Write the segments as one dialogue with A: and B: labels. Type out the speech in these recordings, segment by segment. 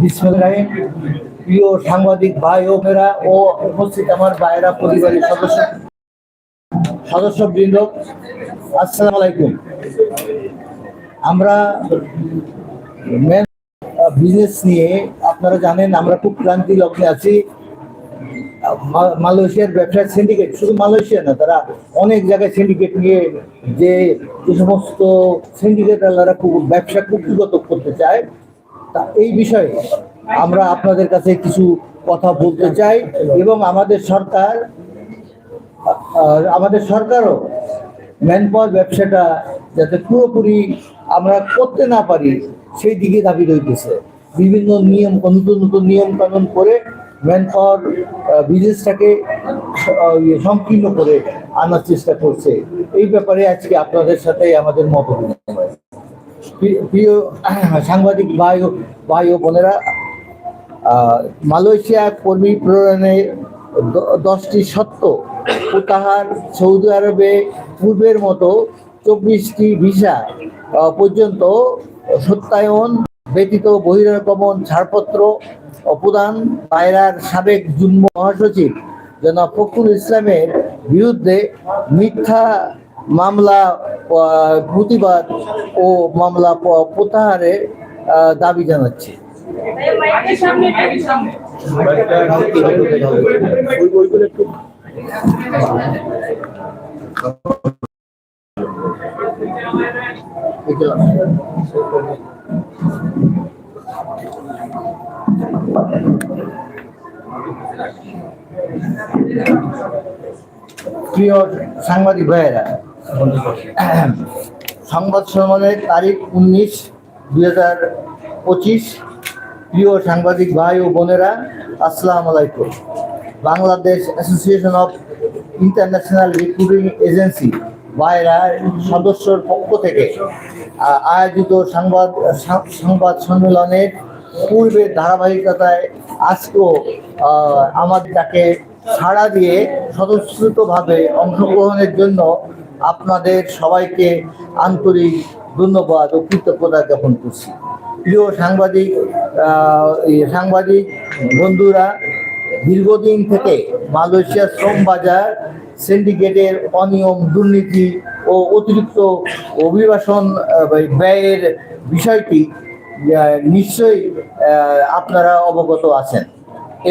A: বিসমিল্লাহ প্রিয় সাংবাদিক ভাই ও মেরা ও উপস্থিত আমার ভাইরা পরিবারের সদস্য সদস্য বৃন্দ আসসালামু আলাইকুম। আমরা বিজনেস নিয়ে, আপনারা জানেন, আমরা খুব ক্লান্তি লগ্নে আছি। মালয়েশিয়ার ব্যবসার সিন্ডিকেট শুধু মালয়েশিয়া না, তারা অনেক জায়গায় সিন্ডিকেট নিয়ে যে সমস্ত সিন্ডিকেটাররা খুব ব্যবসা কুক্ষিগত করতে চায়। এই বিষয়ে আমরা আপনাদের কাছে কিছু কথা বলতে চাই এবং আমাদের সরকার আমাদের সরকারও ম্যান পাওয়ার ব্যবসাটা যাতে পুরোপুরি আমরা করতে না পারি, সেই দিকে দাবি রইতেছে বিভিন্ন নিয়ম, নতুন নতুন নিয়ম কানুন করে ম্যান পাওয়ার বিজনেসটাকে সংকীর্ণ করে আনার চেষ্টা করছে এই ব্যাপারে আজকে আপনাদের সাথে আমাদের মত। প্রিয়- সাংবাদিক ও ভাই ও বোনেরা মালয়েশিয়া কর্মী প্রেরণে দ- দশটি সত্য প্রত্যাহার সৌদি আরবে পূর্বের মতো চব্বিশটি ভিসা পর্যন্ত সত্যায়ন ব্যতীত বহিরাগমন ছাড়পত্র প্রদান পায়রার সাবেক যুগ্ম মহাসচিব জনাব ফখরুল ইসলামের বিরুদ্ধে মিথ্যা মামলা প্রতিবাদ ও মামলা প- প্রত্যাহারের দাবি জানাচ্ছি। প্রিয় সাংবাদিক ভাইয়েরা সংবাদ সম্মেলনের তারিখ উনিশ দুই হাজার পঁচিশ। প্রিয় সাংবাদিক ভাই ও বোনেরা আসসালাম আলাইকুম। Bangladesh association of international recruiting agency ভাইরার সদস্যর পক্ষ থেকে আয়োজিত সংবাদ সংবাদ সম্মেলনের পূর্বে ধারাবাহিকতায় আজকেও আহ, আমাদের তাকে সাড়া দিয়ে স্বতঃস্ফূর্তভাবে অংশগ্রহণের জন্য আপনাদের সবাইকে আন্তরিক ধন্যবাদ ও কৃতজ্ঞতা জ্ঞাপন করছি। প্রিয় সাংবাদিক সাংবাদিক বন্ধুরা, দীর্ঘদিন থেকে মালয়েশিয়া শ্রম বাজার সিন্ডিকেটের অনিয়ম, দুর্নীতি ও অতিরিক্ত অভিবাসন ব্যয়ের বিষয়টি নিশ্চয়ই আপনারা অবগত আছেন।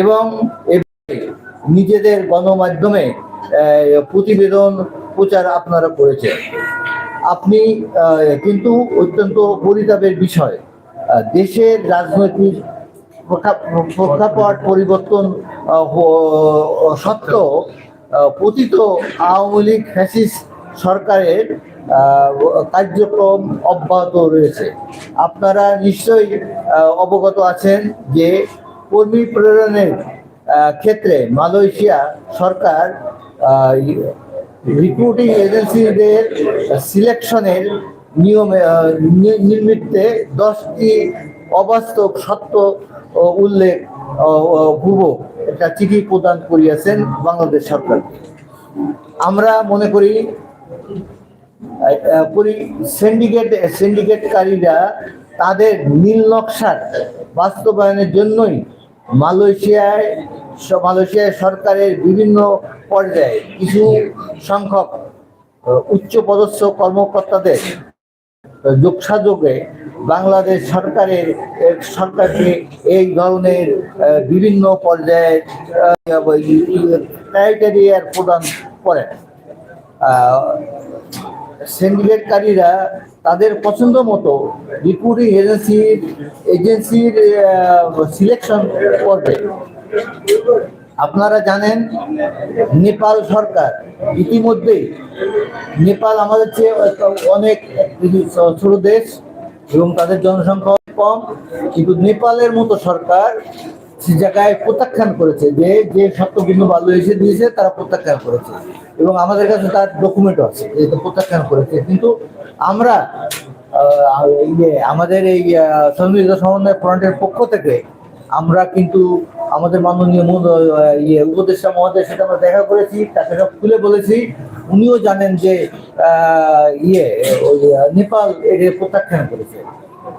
A: এবং নিজেদের গণমাধ্যমে প্রতিবেদন প্রচার আপনারা করেছেন। আপনি কিন্তু অত্যন্ত পরিতাপের বিষয়। দেশের রাজনৈতিক প্রেক্ষা- প্রেক্ষাপট পরিবর্তন সত্ত্বেও পতিত আওয়ামী লীগ ফ্যাসিস্ট সরকারের কার্যক্রম অব্যাহত রয়েছে। আপনারা নিশ্চয়ই অবগত আছেন যে কর্মী প্রেরণের ক্ষেত্রে মালয়েশিয়া সরকার রিক্রুটিং এজেন্সিদের সিলেকশনের নিয়মে আহ, নি- নিমিত্তে দশটি অবাস্তব সত্য উল্লেখ আহ, একটা চিঠি প্রদান করিয়াছেন বাংলাদেশ সরকার। আমরা মনে করি পরি সিন্ডিকেট সিন্ডিকেটকারীরা তাদের নীল নকশার বাস্তবায়নের জন্যই মালয়েশিয়ায় মালয়েশিয়ায় সরকারের বিভিন্ন পর্যায়ে কিছু সংখ্যক আহ, উচ্চপদস্থ কর্মকর্তাদের যোগসাযোগে বাংলাদেশ সরকারের সরকারকে এই ধরনের বিভিন্ন পর্যায়ে ক্রাইটেরিয়ার প্রদান করেন। সিন্ডিকেটকারীরা তাদের পছন্দ মতো রিক্রুটিং এজেন্সির এজেন্সির সিলেকশন করবে। আপনারা জানেন, নেপাল সরকার ইতিমধ্যেই, নেপাল আমাদের চেয়ে অনেক ছোট দেশ এবং তাদের জনসংখ্যা কম। কিন্তু নেপালের মতো সরকার সে জায়গায় প্রত্যাখ্যান করেছে যে যে সত্যবিন্দু বালু এসে দিয়েছে, তারা প্রত্যাখ্যান করেছে। এবং আমাদের কাছে তার ডকুমেন্ট আছে এটা প্রত্যাখ্যান করেছে। কিন্তু আমরা ইয়ে আমাদের এই আহ, সমন্বয় ফ্রন্টের পক্ষ থেকে আমরা কিন্তু আমাদের মাননীয় ইয়ে উপদেষ্টা মহোদয়ের সাথে আমরা দেখা করেছি তাকে সব খুলে বলেছি। উনিও জানেন যে ইয়ে নেপাল এর প্রত্যাখ্যান করেছে।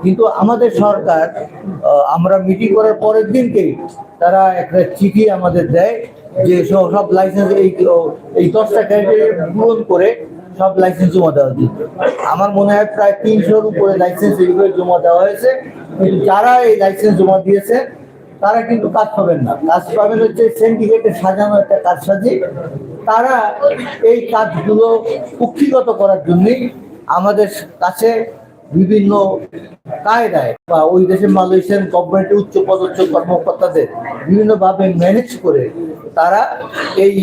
A: কিন্তু আমাদের সরকার আমরা মিটিং করার পরের দিনকেই তারা একটা চিঠি আমাদের দেয় যে সব লাইসেন্স এই এই দশটা ক্রাইটেরিয়া পূরণ করে সব লাইসেন্স জমা দেওয়া উচিত আমার মনে হয় প্রায় তিনশোর উপরে লাইসেন্স এইভাবে জমা দেওয়া হয়েছে। কিন্তু যারা এই লাইসেন্স জমা দিয়েছে, তারা কিন্তু কাজ পাবেন না। কাজ পাবেন হচ্ছে সিন্ডিকেটে সাজানো একটা কাজ সাজি তারা এই কাজগুলো কুক্ষিগত করার জন্যই আমাদের কাছে বিভিন্ন কায়দায় বা ওই দেশের মালয়েশিয়ান গভর্নমেন্টের উচ্চ পদস্থ কর্মকর্তাদের বিভিন্নভাবে ম্যানেজ করে তারা এই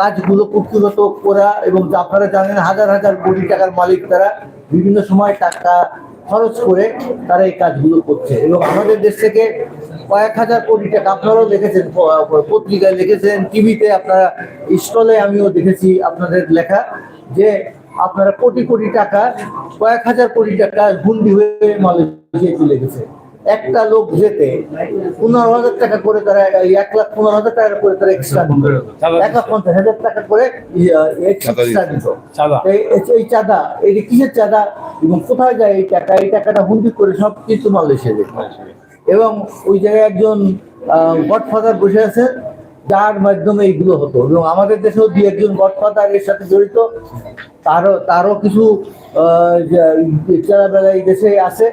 A: কাজগুলো কুক্ষিগত করা এবং আপনারা জানেন হাজার হাজার কোটি টাকার মালিক তারা বিভিন্ন সময় টাকা খরচ করে তারা এই কাজগুলো করছে। এবং আমাদের দেশ থেকে কয়েক হাজার কোটি টাকা, আপনারাও দেখেছেন পত্রিকায় দেখেছেন, টিভিতে আপনারা, স্টলে আমিও দেখেছি আপনাদের লেখা যে আপনারা কোটি কোটি টাকা, কয়েক হাজার কোটি টাকা হুন্ডি হয়ে মালয়েশিয়ায় চলে গেছে। একটা লোক যেতে পনেরো হাজার টাকা করে তারা এই এক লাখ পনেরো হাজার টাকা করে তারা এক্সট্রা দিত। এক লাখ পঞ্চাশ হাজার টাকা করে এক্সট্রা দিত।
B: চাঁদা।
A: এই এই চাঁদা এই যে কিসের চাঁদা? এবং কোথায় যায় এই টাকা? এই টাকাটা হুন্ডি করে সব কিছু মালয়েশিয়া যেত। এবং ওই জায়গায় একজন গডফাদার বসে আছে যার মাধ্যমে এইগুলো হতো। এবং আমাদের দেশেও দু একজন গডফাদার এর সাথে জড়িত। তারও তারও কিছু বেলা এই দেশে আছে।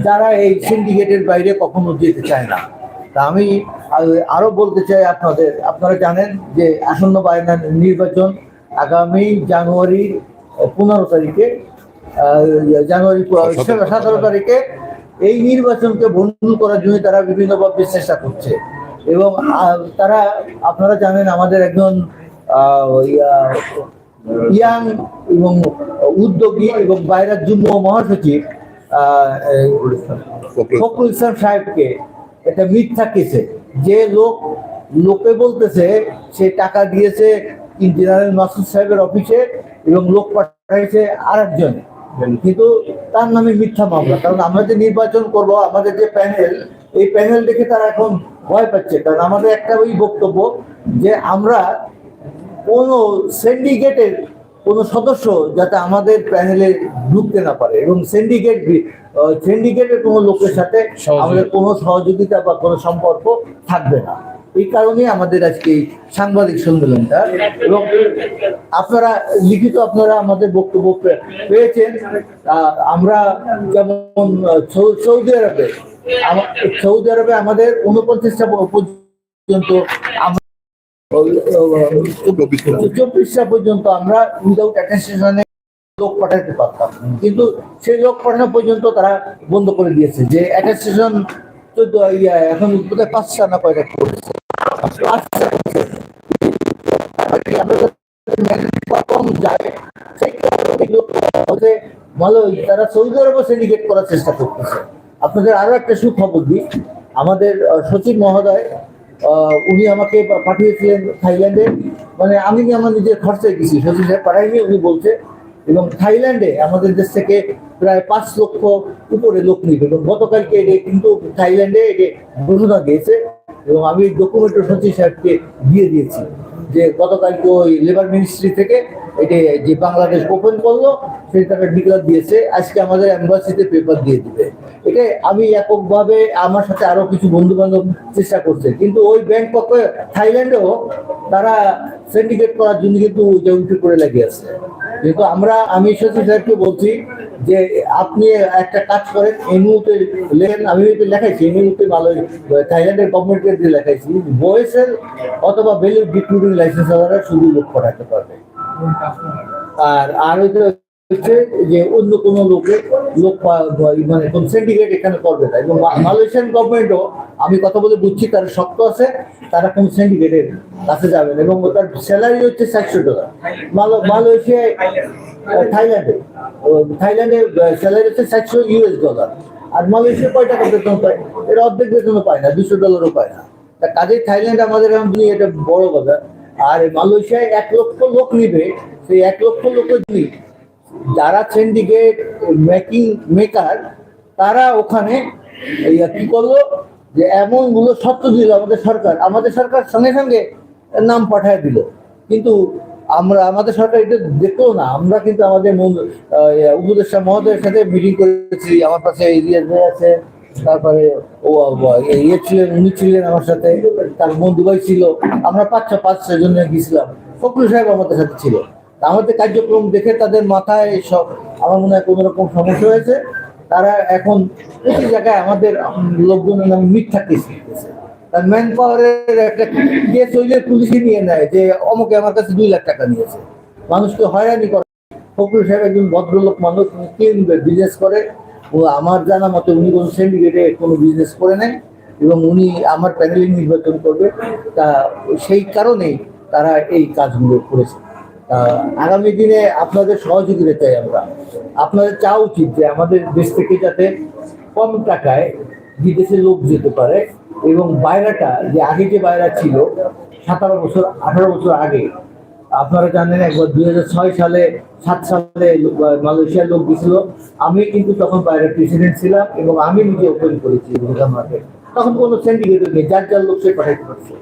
A: যারা এই সিন্ডিকেটের বাইরে কখনো যেতে চায় না। তা আমি আ- আরও বলতে চাই আপনাদের আপনারা জানেন যে আসন্ন বায়না নির্বাচন আগামী জানুয়ারি পনেরো তারিখে জানুয়ারি সতেরো তারিখে। এই নির্বাচনকে বন্ধ করার জন্য তারা বিভিন্নভাবে চেষ্টা করছে। এবং তারা আপনারা জানেন আমাদের একজন ইয়াং এবং উদ্যোগী এবং বাইরের যুগ্ম মহাসচিব ফখরুল ইসলাম সাহেবকে একটা মিথ্যা কেসে। যে লোক, লোকে বলতেছে, সে টাকা দিয়েছে ইঞ্জিনিয়ার মাসুদ সাহেবের অফিসে এবং লোক পাঠাইছে আর একজন কিন্তু তার নামে মিথ্যা মামলা। কারণ আমরা যে নির্বাচন করব, আমাদের যে প্যানেল, এই প্যানেল দেখে তারা এখন ভয় পাচ্ছে। কারণ আমাদের একটা ওই বক্তব্য যে আমরা কোনো সিন্ডিকেটের কোনো সদস্য যাতে আমাদের প্যানেলে ঢুকতে না পারে এবং সিন্ডিকেট সিন্ডিকেটের কোনো লোকের সাথে আমাদের কোনো সহযোগিতা বা কোনো সম্পর্ক থাকবে না। এই কারণে আমাদের আজকে এই সাংবাদিক সম্মেলনটা এবং আপনারা লিখিত আপনারা আমাদের বক্তব্য পেয়েছেন। আমরা যেমন সৌদি আরবে সৌদি আরবে আমাদের উনপঞ্চাশটা পর্যন্ত চব্বিশটা পর্যন্ত আমরা উইদাউট অ্যাটেস্টেশনে লোক পাঠাতে পারতাম। কিন্তু সেই লোক পাঠানো পর্যন্ত তারা বন্ধ করে দিয়েছে যে অ্যাটেস্টেশন চোদ্দ, ইয়া, এখন বোধহয় পাঁচটা না কয়টা করেছে? ভালো, তারা সৌদি আরবে সিন্ডিকেট করার চেষ্টা করতেছে। আপনাদের আরও একটা সুখবর দিই। আমাদের সচিব মহোদয় উনি আমাকে পাঠিয়েছিলেন থাইল্যান্ডে। মানে আমি আমার নিজের খরচায় গেছি, সচিন সাহেব পাঠাইনি উনি বলছে। এবং থাইল্যান্ডে আমাদের দেশ থেকে প্রায় পাঁচ লক্ষ উপরে লোক নিবে। এবং গতকালকে এটি কিন্তু থাইল্যান্ডে এটি ঘোষণা দিয়েছে, এবং আমি ডকুমেন্ট সচিব সাহেবকে দিয়ে দিয়েছি। যে গতকালকে ওই লেবার মিনিস্ট্রি থেকে এটি যে বাংলাদেশ ওপেন করল সেই তারা ডিক্লার দিয়েছে। আজকে আমাদের অ্যাম্বাসিতে পেপার দিয়ে দিবে। এটা আমি এককভাবে আমার সাথে আরও কিছু বন্ধু বান্ধব চেষ্টা করছে। কিন্তু ওই ব্যাংক থাইল্যান্ডেও তারা সিন্ডিকেট করার জন্য কিন্তু জমিটি করে লাগিয়ে আছে। কিন্তু আমরা, আমি সচিব সাহেবকে বলছি যে আপনি একটা কাজ করেন, এই মুহূর্তে লেখেন, আমি লেখাইছি, এই মুহূর্তে ভালো থাইল্যান্ডের গভর্নমেন্টকে দিয়ে লেখাইছি। বয়েসের অথবা ভ্যালু ডিক্লুডিং লাইসেন্স শুধু লোক পাঠাতে পারবে। আর আর হচ্ছে যে অন্য কোন লোকে লোক মানে কোন সিন্ডিকেট এখানে করবে না। এবং মালয়েশিয়ান গভর্নমেন্টও আমি কথা বলে বুঝছি, তারা শক্ত আছে, তারা কোন সিন্ডিকেটের কাছে যাবে না। এবং তার স্যালারি হচ্ছে চারশো ডলার মালয়- মালয়েশিয়ায় থাইল্যান্ডে। থাইল্যান্ডে স্যালারি হচ্ছে চারশো ইউএস ডলার আর মালয়েশিয়া কয় টাকা বেতন পায়? এটা অর্ধেক বেতনও পায় না, দুশো ডলারও পায় না। তা কাজেই থাইল্যান্ড আমাদের এখন এটা বড় কথা। আর মালয়েশিয়ায় এক লক্ষ লোক নিবে, সেই এক লক্ষ লোকের দুই যারা সিন্ডিকেট মেকিং মেকার তারা ওখানে কি করল? যে এমনগুলো শর্ত দিল আমাদের সরকার। আমাদের সরকার সঙ্গে সঙ্গে নাম পাঠায় দিল। কিন্তু আমরা, আমাদের সরকার এটা দেখতো না। আমরা কিন্তু আমাদের উপদেষ্টা মহোদয়ের সাথে মিটিং করেছি। আমার পাশে এরিয়া আছে। তারপরে ও ইয়ে ছিলেন, উনি ছিলেন আমার সাথে, তার বন্ধু ভাই ছিল। আমরা পাঁচ ছ, পাঁচ ছয় গিয়েছিলাম। ফখরুল সাহেব আমাদের সাথে ছিল। আমাদের কার্যক্রম দেখে তাদের মাথায় সব, আমার মনে হয় কোনো রকম সমস্যা হয়েছে। তারা এখন প্রতি জায়গায় আমাদের লোকজনের নামে মিথ্যা কেস লিখতেছে। তার ম্যান পাওয়ারের একটা কেস হইলে পুলিশে নিয়ে নেয় যে, অমুকে আমার কাছে দুই লাখ টাকা নিয়েছে। মানুষকে হয়রানি করে। ফখরুল সাহেব একজন ভদ্রলোক মানুষ কিনবে বিজনেস করে। ও আমার জানা মতে উনি কোনো সিন্ডিকেটে কোনো বিজনেস করে নেন এবং উনি আমার প্যানেলিং নির্বাচন করবে। তা সেই কারণেই তারা এই কাজগুলো করেছে। তা আগামী দিনে আপনাদের সহযোগিতা চাই আমরা, আপনাদের চাওয়া উচিত যে আমাদের দেশ থেকে যাতে কম টাকায় বিদেশে লোক যেতে পারে এবং বাইরাটা যে আগে যে বাইরা ছিল, সতেরো বছর, আঠারো বছর আগে আপনারা জানেন একবার দুই ছয় সালে, সাত সালে মালয়েশিয়ার লোক গেছিল আমি কিন্তু তখন বাইরে প্রেসিডেন্ট ছিলাম এবং আমি নিজে ওপেন করেছি তখন কোনো সিন্ডিকেট নেই, যার যার লোক সে পাঠাইতে পারছে।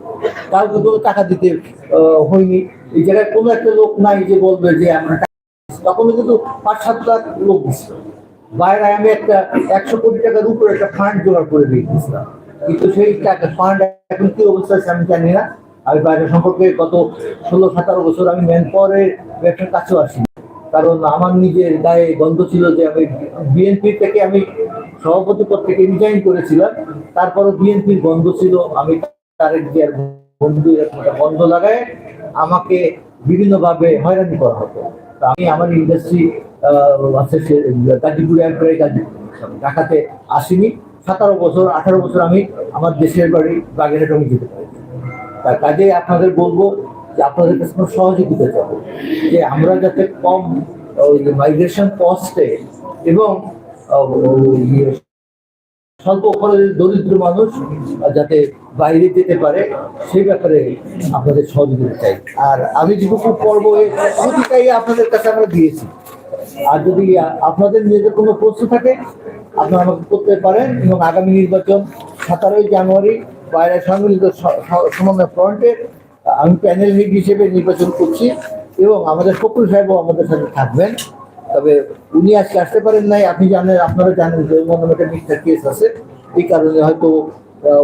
A: কাউকে কোনো টাকা দিতে হয়নি। এই জায়গায় কোনো একটা লোক নাই যে বলবে যে আমরা তখন কিন্তু পাঁচ সাত লাখ লোক দিচ্ছিল বাইরে আমি একটা একশো কোটি টাকার উপরে একটা ফান্ড জোগাড় করে দিয়ে দিয়েছিলাম কিন্তু সেই টাকা ফান্ড এখন কি অবস্থা আছে আমি জানি না। আমি বাইরে সম্পর্কে গত ষোলো, সতেরো বছর আমি ম্যান পাওয়ারের ব্যবসার কাছেও আসি। কারণ আমার নিজের গায়ে গন্ধ ছিল যে আমি বিএনপি থেকে আমি সভাপতি পদ থেকে রিজাইন করেছিলাম। তারপরও বিএনপির গন্ধ ছিল। আমি তারেক জিয়ার বন্ধু গন্ধ লাগায় আমাকে বিভিন্নভাবে হয়রানি করা হতো। আমি আমার ইন্ডাস্ট্রি আছে সে, গাজীপুর এয়ারপোর্টে গাজীপুর ঢাকাতে আসিনি। সতেরো বছর, আঠারো বছর আমি আমার দেশের বাড়ি বাগেরহাট আমি যেতে পারি তার কাজে আপনাদের বলব যে আপনাদের কাছে কোনো সহযোগিতা চাবো। যে আমরা যাতে কম মাইগ্রেশন কস্টে এবং স্বল্প দরিদ্র মানুষ যাতে বাইরে যেতে পারে, সেই ব্যাপারে আপনাদের সহযোগিতা চাই। আর আমি যেটুকু পর্ব প্রতিটাই আপনাদের কাছে আমরা দিয়েছি। আর যদি আপনাদের নিজেদের কোনো প্রশ্ন থাকে, আপনারা আমাকে করতে পারেন এবং আগামী নির্বাচন সতেরোই জানুয়ারি বাইরে সম্মিলিত সমন্বয় ফ্রন্টে আমি প্যানেল হেড হিসেবে নির্বাচন করছি এবং আমাদের ফকুল সাহেবও আমাদের সাথে থাকবেন। তবে উনি আজকে আসতে পারেন নাই, আপনি জানেন, আপনারা জানেন যে নামে একটা কেস আছে। এই কারণে হয়তো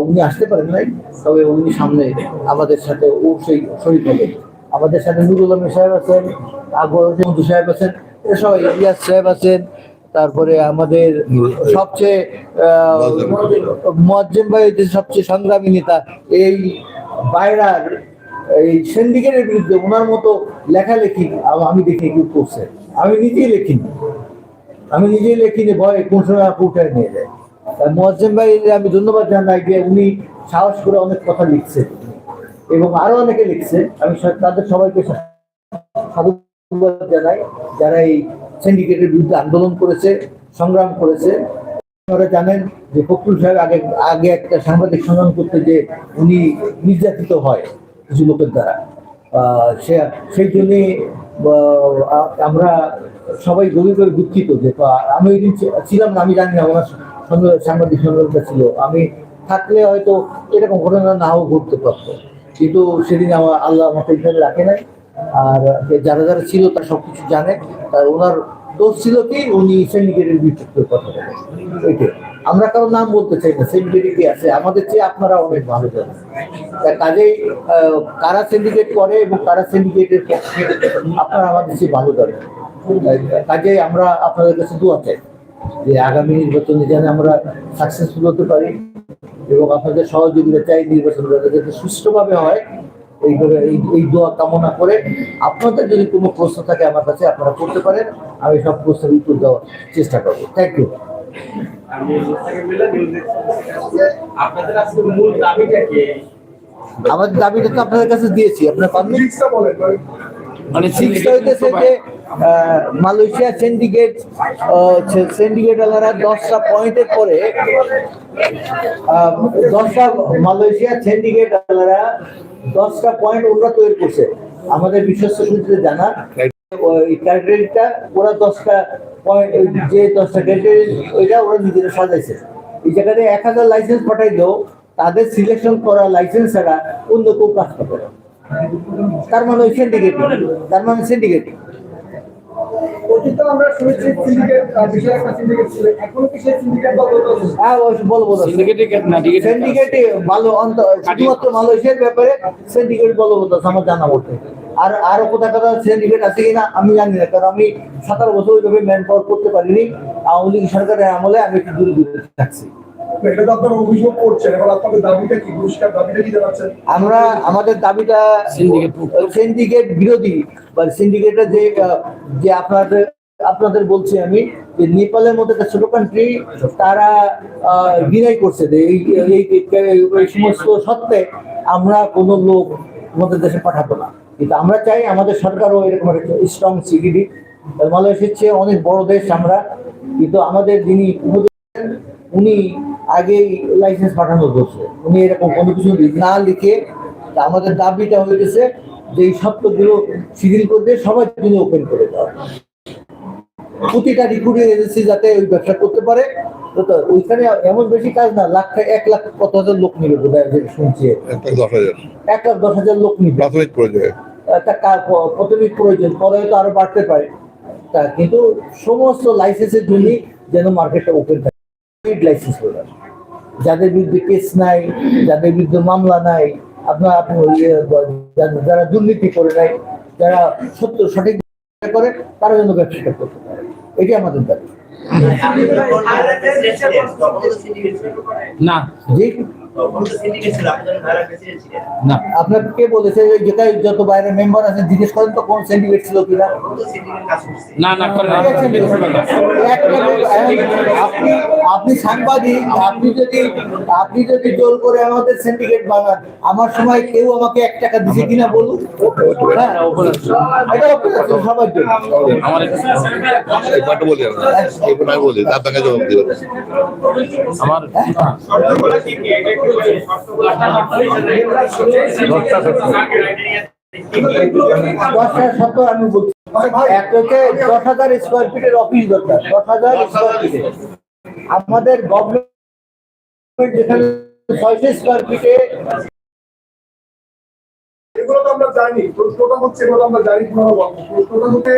A: উনি আসতে পারেন নাই, তবে উনি সামনে আমাদের সাথে ও সেই শরীর হবেন। আমাদের সাথে নুরুল আলম সাহেব আছেন, আকবর সাহেব আছেন এরা সবাই ইলিয়াস সাহেব আছেন তারপরে আমাদের সবচেয়ে মজ্জেম ভাই যে সবচেয়ে সংগ্রামী নেতা। এই বাইরার এই সিন্ডিকেটের বিরুদ্ধে ওনার মতো লেখালেখি আমি দেখি কেউ করছে। আমি নিজেই লেখিনি। আমি নিজেই লেখিনি ভয় কোন সময় উঠে নিয়ে যায়। আর মজ্জেম ভাই আমি ধন্যবাদ জানাই যে উনি সাহস করে অনেক কথা লিখছে এবং আরও অনেকে লিখছে। আমি তাদের সবাইকে সাধুবাদ জানাই। যারা এই সিন্ডিকেটের বিরুদ্ধে আন্দোলন করেছে, সংগ্রাম করেছে। আপনারা জানেন যে ফখরুল সাহেব আগে আগে একটা সাংবাদিক সম্মান করতে যে উনি নির্যাতিত হয় কিছু লোকের দ্বারা। সে, সেই জন্যে আমরা সবাই গভীর করে দুঃখিত যে আমি ওই দিন ছিলাম না, আমি জানি না ওনার সাংবাদিক সম্মেলনটা ছিল। আমি থাকলে হয়তো এরকম ঘটনা নাও ঘটতে পারতো। কিন্তু সেদিন আমার আল্লাহ আমাকে রাখে নাই। আর যারা যারা ছিল তারা সবকিছু জানে। আর ওনার দোষ ছিল কি? উনি সিন্ডিকেটের বিরুদ্ধে কথা বলেন। ওইটাই। আমরা কারও নাম বলতে চাই না সিন্ডিকেট কি আছে? আমাদের চেয়ে আপনারা অনেক ভালো জানেন। কাজেই কারা সিন্ডিকেট করে এবং কারা সিন্ডিকেটের পক্ষে আপনারা আমাদের চেয়ে ভালো জানেন। কাজেই আমরা আপনাদের কাছে দোয়া চাই যে আগামী নির্বাচনে যেন আমরা সাকসেসফুল হতে পারি এবং আপনাদের সহযোগিতা চাই নির্বাচনটা যাতে সুষ্ঠুভাবে হয়। এইভাবে এই এই দোয়া কামনা করে আপনাদের যদি কোনো প্রশ্ন থাকে আমার কাছে আপনারা করতে পারেন। আমি সব প্রশ্নের উত্তর দেওয়ার চেষ্টা করব। থ্যাংক ইউ
B: আমাদের দাবিটা কি?
A: আমার দাবিটা তো আপনাদের কাছে দিয়েছি। আপনার পাননি? মানে সিক্সটা হইতেছে যে মালয়েশিয়া সিন্ডিকেট সিন্ডিকেট আলারা দশটা পয়েন্টের পরে দশটা মালয়েশিয়া সিন্ডিকেট আলারা দশটা পয়েন্ট ওরা তৈরি করছে। আমাদের বিশ্বস্ত সূত্রে জানা। ওই ক্যাটাগরিটা ওরা দশটা পয়েন্ট যে দশটা ক্যাটাগরি ওইটা ওরা নিজেরা সাজাইছে। এই জায়গাতে এক হাজার লাইসেন্স পাঠাইলেও তাদের সিলেকশন করা লাইসেন্স ছাড়া অন্য কেউ কাজ করবে না। তার মানে ওই সিন্ডিকেটিং তার মানে সিন্ডিকেটিং হ্যাঁ মালয়েশিয়ার ব্যাপারে সিন্ডিকেট আমার জানা মতে। আর আরও কোথাও সিন্ডিকেট আছে কিনা আমি জানি না কারণ আমি সতেরো বছর ম্যান পাওয়ার করতে পারিনি। আওয়ামী লীগ সরকারের আমলে আমি একটু দূরে দূরে থাকছি।
C: এটা তো আপনারা অভিযোগ করছেন এবার আপনাদের দাবিটা কি? পুরস্কার দাবিটা কি জানাচ্ছেন?
A: আমরা আমাদের দাবিটা সিন্ডিকেট বিরোধী বা সিন্ডিকেটের যে আহ, যে আপনাদের আপনাদের বলছি আমি যে নেপালের মধ্যে একটা ছোট কান্ট্রি তারা ডিনাই করছে যে এই সমস্ত সত্ত্বে আমরা কোনো লোক আমাদের দেশে পাঠাবো না। কিন্তু আমরা চাই আমাদের সরকারও এরকম একটা স্ট্রং সিকিউরিটি মালয়েশিয়ার চেয়ে অনেক বড় দেশ আমরা কিন্তু আমাদের যিনি উনি আগেই লাইসেন্স পাঠানো করছে উনি এরকম কোনো কিছু না লিখে আমাদের দাবিটা হয়ে গেছে যে এই সত্যগুলো শিথিল করে দিয়ে সবার জন্য ওপেন করে দেওয়া প্রতিটা রিক্রুটিং এজেন্সি যাতে ওই ব্যবসা করতে পারে ওইখানে এমন বেশি কাজ না লাখ এক লাখ কত হাজার লোক নিবে বোধ হয় শুনছি।
D: একটা দশ হাজার।
A: এক লাখ দশ হাজার লোক নিবে।
D: প্রাথমিক
A: একটা প্রাথমিক প্রয়োজন পরে হয়তো আরও বাড়তে পারে। তা কিন্তু সমস্ত লাইসেন্সের জন্য যেন মার্কেটটা ওপেন থাকে। লাইসেন্স হোল্ডার যাদের বিরুদ্ধে কেস নাই যাদের বিরুদ্ধে মামলা নাই আপনার আপনি ওই, ইয়ে, যারা- যারা দুর্নীতি করে নাই যারা সত্য সঠিক করে তারা জন্য ব্যবসাটা করতে পারে। এটি আমাদের দাবি।
E: না।
A: যে
E: না।
A: আপনার কে বলেছে যেটা যত বাইরে মেম্বার আছে জিজ্ঞেস করেন তো কোন সিন্ডিকেট ছিল কিনা?
E: না না করে না।
A: একটা আপনি আপনি সাংবাদিক আপনি যদি আপনি যদি জোর করে আমাদের সিন্ডিকেট বানান আমার সময় কেউ আমাকে এক টাকা দিছে কিনা বলুন? হ্যাঁ? সবার জন্য
E: আমার
D: এই পাঠটা আমি
A: বলছি এক দশ হাজার স্কোয়ার ফিটের অফিস দরকার, দশ হাজার স্কোয়ার ফিটে আমাদের গভর্নমেন্ট যেখানে ছয়শো স্কোয়ার ফিটে
C: জানি প্রশ্নটা হচ্ছে আমরা জানি পুরো প্রশ্নটা হচ্ছে,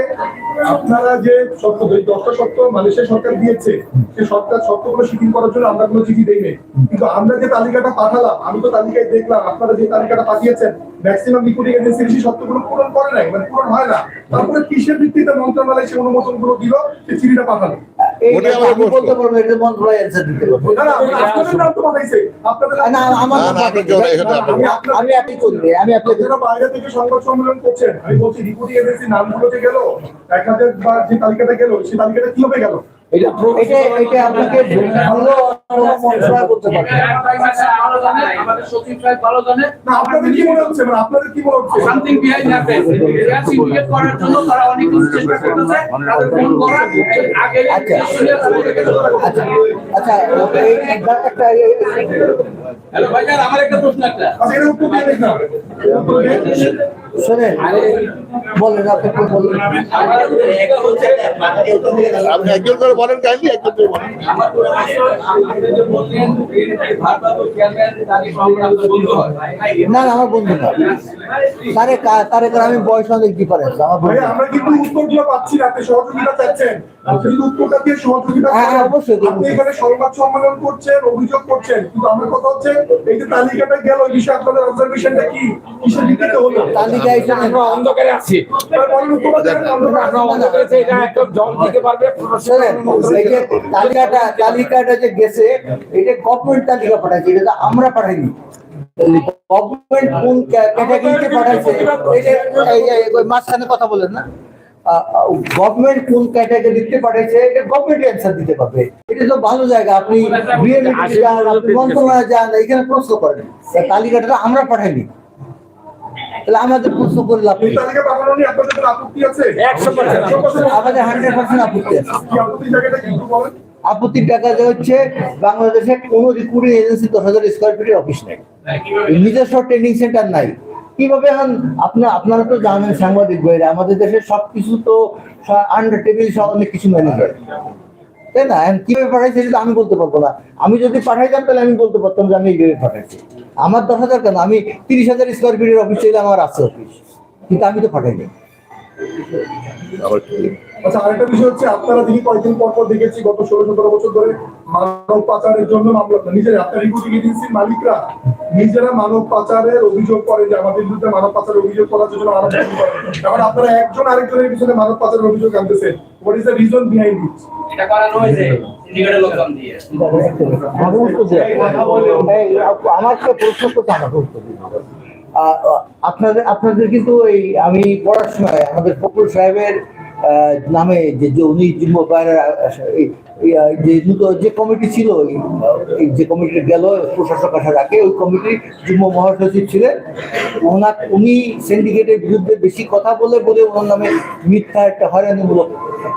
C: আপনারা যে সত্য, এই দশটা সত্য মালয়েশিয়া সরকার দিয়েছে সে সরকার সত্যগুলো শিথিল করার জন্য আমরা কোনো চিঠি দেই কিন্তু আমরা যে তালিকাটা পাঠালাম, আমি তো তালিকায় দেখলাম, আপনারা যে তালিকাটা পাঠিয়েছেন ম্যাক্সিমাম রিক্রুটিং এজেন্সি সেই শর্তগুলো পূরণ করে নাই মানে পূরণ হয় না। তারপরে কিসের ভিত্তিতে মন্ত্রণালয় সেই অনুমোদনগুলো দিল সেই চিঠিটা পাঠালো? বাইরে থেকে সংবাদ সম্মেলন করছেন। আমি বলছি রিপোর্টিং এজেন্সি নামগুলো যে গেল এক হাজার বা যে তালিকাটা গেল সেই তালিকাটা কীভাবে গেল?
A: এটা এটা এটা আপনাকে ভালো মন্ত্রণালয় করতে পারবে।
E: আমাদের সচিব সাহেব ভালো জানে।
C: না আপনাদের কি মনে হচ্ছে? মানে আপনাদের কি মনে হচ্ছে?
E: সামথিং বিহাইন্ড হ্যাপেন করার জন্য তারা অনেক চেষ্টা করতেছে। তাদের ফোন করা আগে
A: আচ্ছা। আচ্ছা। আচ্ছা একটা একটা
E: হ্যালো ভাইজান আমার একটা প্রশ্ন একটা
C: আচ্ছা এটা উত্তর দিয়ে
A: শোনেন বলেন আপনি বলেন?
D: আপনি একজন করে বলেন কাইন্ডলি বলেন।
E: হয়
A: না না আমার বন্ধু না। তারে তারে আমি বয়স অনেক ডিফারেন্স আমার বন্ধু
C: আমরা কিন্তু উত্তরগুলো পাচ্ছি না আপনি সহযোগিতা চাচ্ছেন। আপনি উত্তরটা দিয়ে সহযোগিতা
A: হ্যাঁ, অবশ্যই
C: আপনি এখানে সংবাদ সম্মেলন করছেন অভিযোগ করছেন কিন্তু আমার কথা হচ্ছে এই যে তালিকাটা গেল এই বিষয়ে আপনাদের অবজারভেশনটা কি? কিসের ভিত্তিতে হলো?
A: তালিকা হিসেবে
E: আমরা অন্ধকারে আছি।
C: আমরা
E: আমরা অন্ধকারে আছি, এটা একদম জল দিতে পারবে
A: তালিকাটা তালিকাটা যে গেছে, এটা গভর্নমেন্ট তালিকা এটা আমরা পাঠাইনি। গভর্নমেন্ট কোন ক্যাটাগরিতে পাঠাইছে মাঝখানে কথা বলেন না। গভর্নমেন্ট কোন ক্যাটাগরিতে পাঠাইছে, এটা গভর্নমেন্ট অ্যান্সার দিতে পারবে। এটা তো ভালো জায়গা, আপনি যান, আপনি মন্ত্রণালয়ে যান, এখানে প্রশ্ন করেন তালিকাটা আমরা পাঠাইনি। তাহলে আমাদের প্রশ্ন করে লাভ
C: এই
A: কি?
C: তালিকা পাঠানো নিয়ে আপনাদের কোনো আপত্তি আছে?
E: 100%
A: আমাদের হান্ড্রেড পার্সেন্ট আপত্তি আছে।
C: কি আপত্তি জায়গাটা কি একটু বলেন।
A: আপত্তির টাকা হচ্ছে বাংলাদেশে কোনো রিক্রুটিং এজেন্সি দশ হাজার স্কোয়ার ফিটের অফিস নেই। নিজস্ব ট্রেনিং সেন্টার নাই। কীভাবে এখন আপনার আপনারা তো জানেন সাংবাদিক ভাইরা আমাদের দেশে সবকিছু তো আন্ডার টেবিল সব অনেক কিছু ম্যানেজ হয় তাই না? কীভাবে পাঠাইছে সেটা আমি বলতে পারব না। আমি যদি পাঠাইতাম, তাহলে আমি বলতে পারতাম যে আমি এইভাবে পাঠাইছি। আমার দশ হাজার কেন? আমি তিরিশ হাজার স্কোয়ার ফিটের অফিস চাইলে আমার আছে অফিস কিন্তু আমি তো পাঠাইনি?
C: আচ্ছা আরেকটা বিষয় হচ্ছে আপনারা দেখি কয়েকদিন পর পর দেখেছি গত ষোলো সতেরো বছর ধরে মানব পাচারের জন্য মামলা নিজেরা আপনার রিপোর্টিং এজেন্সির মালিকরা। নিজেরা মানব পাচারের অভিযোগ করে যে আমাদের বিরুদ্ধে মানব পাচারের অভিযোগ করার জন্য করে এখন আপনারা একজন আরেকজনের পিছনে মানব পাচারের অভিযোগ আনতেছেন। What is the reason behind it
B: এটা করানো হয়েছে
A: আমার প্রশ্ন করতে আপনাদের আপনাদের কিন্তু এই আমি পড়ার সময় আমাদের ফকরুল সাহেবের নামে যে উনি যে যে কমিটি ছিল যে কমিটি গেল, প্রশাসক আসার আগে, ওই কমিটির যুগ্ম মহাসচিব ছিলেন। ওনার, উনি সিন্ডিকেটের বিরুদ্ধে বেশি কথা বলে বলে ওনার নামে মিথ্যা একটা হয়রানিমূলক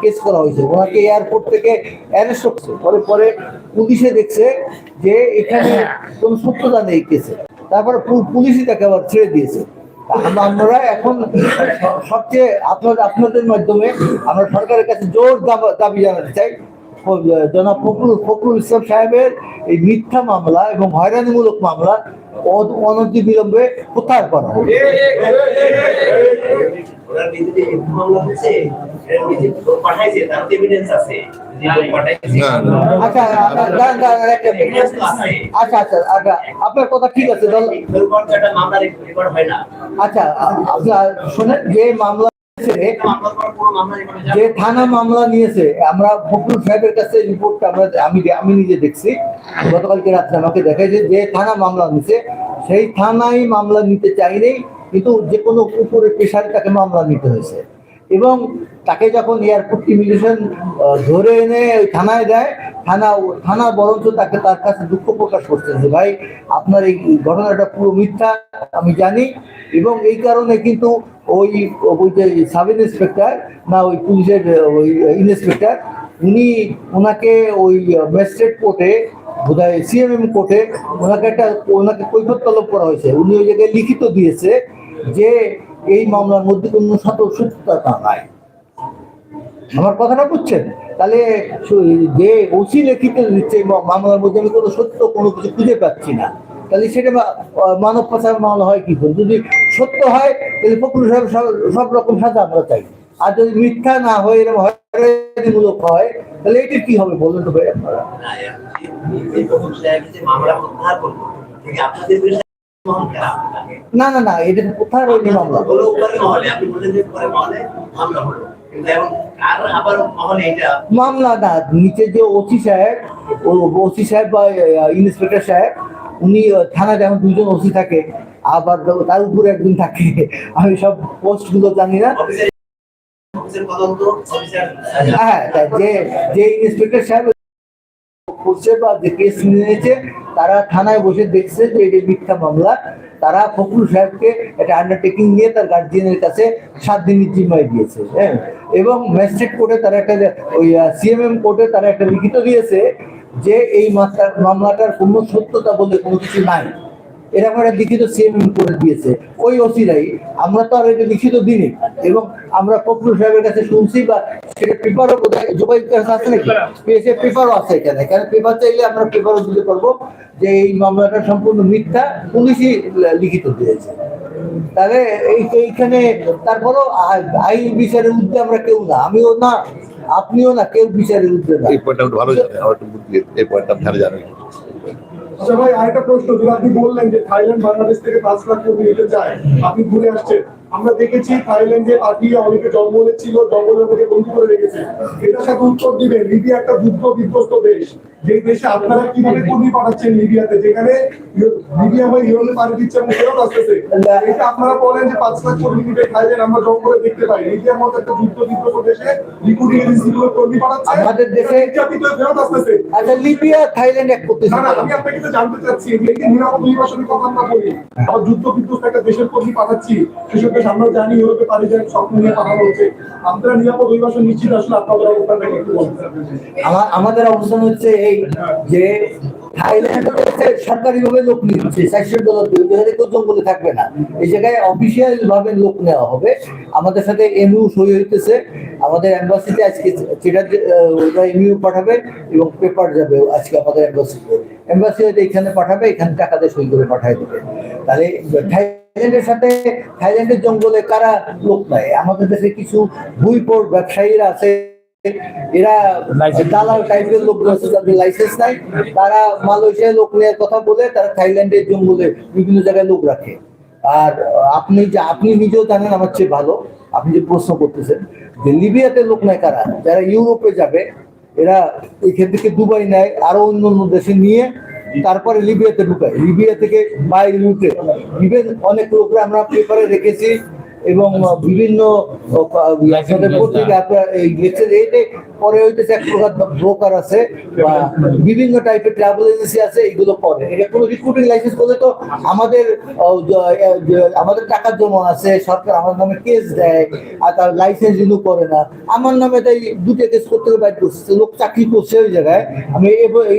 A: কেস করা হয়েছে। ওনাকে এয়ারপোর্ট থেকে অ্যারেস্ট করছে। পরে পরে পুলিশে দেখছে যে এখানে কোনো সত্যতা নেই কেসে তারপরে পুলিশই তাকে আবার ছেড়ে দিয়েছে। আমরা এখন সবচেয়ে আপনাদের আপনাদের মাধ্যমে আমরা সরকারের কাছে জোর দাবা- জানাতে চাই। জনাব ফখরুল ফখরুল ইসলাম সাহেবের এই মিথ্যা মামলা এবং হয়রানিমূলক মামলা অনতি বিলম্বে প্রত্যাহার করা। আচ্ছা আচ্ছা, আচ্ছা আচ্ছা আচ্ছা আপনার কথা ঠিক আছে
F: হয়
A: আচ্ছা আপনার শোনেন যে মামলা
F: রেকর্ড
A: যে থানা মামলা নিয়েছে আমরা ফখরুল সাহেবের কাছে রিপোর্টটা আমরা আমি আমি নিজে দেখছি। গতকালকে রাত্রে আমাকে দেখাইছে যে থানা মামলা নিছে সেই থানায় মামলা নিতে চাইলেই কিন্তু যে কোনো উপরে পেশারে তাকে মামলা নিতে হয়েছে। এবং তাকে যখন এয়ারপোর্ট ইমিগ্রেশন ধরে এনে ওই থানায় দেয় থানা থানা বরঞ্চ তাকে তার কাছে দুঃখ প্রকাশ করছে যে ভাই আপনার এই ঘটনাটা পুরো মিথ্যা আমি জানি। এবং এই কারণে কিন্তু ওই ওই যে সাব ইন্সপেক্টর না ওই পুলিশের, ওই ইন্সপেক্টর, উনি ওনাকে ওই ম্যাজিস্ট্রেট কোর্টে, বোধহয় সিএমএম কোর্টে ওনাকে একটা, ওনাকে কৈফত তলব করা হয়েছে। উনি ওই জায়গায় লিখিত দিয়েছে যে এই মামলার মধ্যে কোনো সত্যতা নাই। আমার কথাটা বুঝছেন? তাহলে যে ওসি লিখিত দিচ্ছে মামলার মধ্যে আমি কোনো সত্য কোনো কিছু খুঁজে পাচ্ছি না। তাহলে সেটা মানব পাচার মামলা হয় কি করে? যদি সত্য হয়, তাহলে ফখরুল সাহেব সব- রকম সাজা আমরা চাই। আর যদি মিথ্যা না হয়, এরকম হয়রানিমূলক হয়, তাহলে এটা কি হবে বলুন তো ভাই আপনারা?
F: না
A: না না, এটা কোথায় রয়েছে মামলা?
F: মামলা
A: না, নিচে যে ওসি সাহেব ওসি সাহেব বা ইন্সপেক্টর সাহেব উনি থানায় এখন দুজন ওসি থাকে আবার তার উপরে একজন থাকে। আমি সব পোস্টগুলো জানি না।
F: অফিসার
A: হ্যাঁ যে যে ইন্সপেক্টর সাহেব করছে বা যে কেস নিয়েছে তারা থানায় বসে দেখছে যে এটা মিথ্যা মামলা। তারা ফখরুল সাহেবকে একটা আন্ডারটেকিং নিয়ে তার গার্জিয়ানের কাছে সাত দিনের জিম্মায় দিয়েছে হ্যাঁ। এবং ম্যাজিস্ট্রেট কোর্টে তারা একটা ওই সিএমএম কোর্টে তারা একটা লিখিত দিয়েছে যে এই মামলাটার মামলাটার কোনো সত্যতা বলে কোনো কিছু নাই। এরকম একটা লিখিত সিএমএম করে দিয়েছে। ওই ওসিরাই, আমরা তো আর এটা লিখিত দিইনি। এবং আমরা ফখরুল সাহেবের কাছে শুনছি বা সেটা পেপারও কোথায়? জোবাইয়ের কাছে আছে নাকি? পেয়েছে পেপারও আছে এখানে। এখানে পেপার চাইলে আমরা পেপারও দিতে পারব যে এই মামলাটা সম্পূর্ণ মিথ্যা। পুলিশই লিখিত দিয়েছে। তাহলে এইখানে তারপরও আইন বিচারের ঊর্ধ্বে আমরা কেউ না। আমিও না। আপনিও না কেউ বিচারের উঠবে না
D: এই পয়েন্টটা একটু ভালো জানেন আমার একটু বুদ্ধি এই পয়েন্টটা ভালো জানেন।
C: আচ্ছা ভাই আরেকটা প্রশ্ন যদি আপনি বললেন যে থাইল্যান্ড বাংলাদেশ থেকে পাঁচ লাখ কর্মী নিতে যায় আপনি ঘুরে আসছেন। আমরা দেখেছি থাইল্যান্ডে পাঠিয়ে অনেকে জঙ্গলে ছিল জঙ্গলের মধ্যে বন্ধু করে রেখেছে। এটার সাথে উত্তর দিবেন লিবিয়া একটা যুদ্ধ বিধ্বস্ত দেশ। যে দেশে আপনারা কীভাবে কর্মী পাঠাচ্ছেন লিবিয়াতে? যেখানে লিবিয়া হয়ে ইউরোপে পাড়ি দিচ্ছে এবং ফেরত আসতেছে। এটা আপনারা বলেন যে পাঁচ লাখ কর্মী নিতে থাইল্যান্ড আমরা জঙ্গলে দেখতে পাই। লিবিয়ার মতো একটা যুদ্ধ বিধ্বস্ত দেশে রিক্রুটিং এজেন্সিগুলো কর্মী পাঠাচ্ছে
A: আমাদের দেশে-
C: নির্যাতিত ফেরত আসতেছে।
A: আচ্ছা লিবিয়া থাইল্যান্ড এক করতেছে।
C: না আমি আপনাকে তো জানতে চাচ্ছি এই যে নিরাপদ নির্বাচনের কথা আমরা বলি আবার যুদ্ধ বিধ্বস্ত একটা দেশের কর্মী পাঠাচ্ছি সেসব দেশ আমরা জানি ইউরোপে যায় স্বপ্ন নিয়ে পাঠানো হচ্ছে আপনারা নিরাপদ নির্বাচন নিশ্চিত আসলে আপনাদের অবস্থানটা একটু
A: আমার আমাদের অবস্থান হচ্ছে এই যে থাইল্যান্ড লোক নিচ্ছে ডলার থাকবে না। এই জায়গায় অফিসিয়াল ভাবে লোক নেওয়া হবে। আমাদের সাথে এমইউ সই হইতেছে। আমাদের এম্বাসিতে আজকে সেটা ওটা এমইউ পাঠাবে এবং পেপার যাবে আজকে আমাদের এম্বাসি হয়তো এখানে পাঠাবে, এখানে টাকাতে সই করে পাঠায় দেবে। তাহলে থাইল্যান্ডের সাথে থাইল্যান্ডের জঙ্গলে কারা লোক নাই আমাদের দেশে কিছু ভুইপোর ব্যবসায়ীরা আছে। এরা দালাল টাইপের লোক আছে যাদের লাইসেন্স নাই। তারা মালয়েশিয়ায় লোক নেওয়ার কথা বলে তারা থাইল্যান্ডের জঙ্গলে বিভিন্ন জায়গায় লোক রাখে। আর আপনি যে আপনি নিজেও জানেন আমার চেয়ে ভালো। আপনি যে প্রশ্ন করতেছেন যে লিবিয়াতে লোক নেয় কারা? যারা ইউরোপে যাবে এরা এখান থেকে দুবাই নেয় আরও অন্য অন্য দেশে নিয়ে তারপরে লিবিয়াতে ঢুকায় লিবিয়া থেকে বাইরে লুটে ইভেন অনেক লোকরা আমরা পেপারে রেখেছি এবং বিভিন্ন পত্রিকা এই পরে হইতেছে এক প্রকার ব্রোকার আছে বা বিভিন্ন টাইপের ট্রাভেল এজেন্সি আছে এগুলো করে। এটা কোনো রিক্রুটিং লাইসেন্স করলে তো আমাদের আমাদের টাকা জমা আছে সরকার আমার নামে কেস দেয় আর তার লাইসেন্স রিনিউ করে না। আমার নামে তাই দুটো কেস করতে বাইর করছে লোক চাকরি করছে ওই জায়গায়। আমি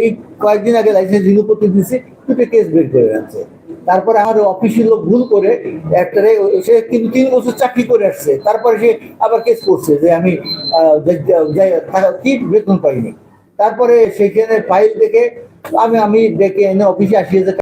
A: এই কয়েকদিন আগে লাইসেন্স রিনিউ করতে দিয়েছি দুটো কেস বের করে আনছে। তারপরে আমার অফিসের লোক ভুল করে একটা সে কিন্তু তিন বছর চাকরি করে আসছে। তারপরে সে আবার কেস করছে যে আমি কি বেতন পাইনি। তারপরে সেখানে ফাইল দেখে আমি আমি ডেকে এনে অফিসে আসিয়ে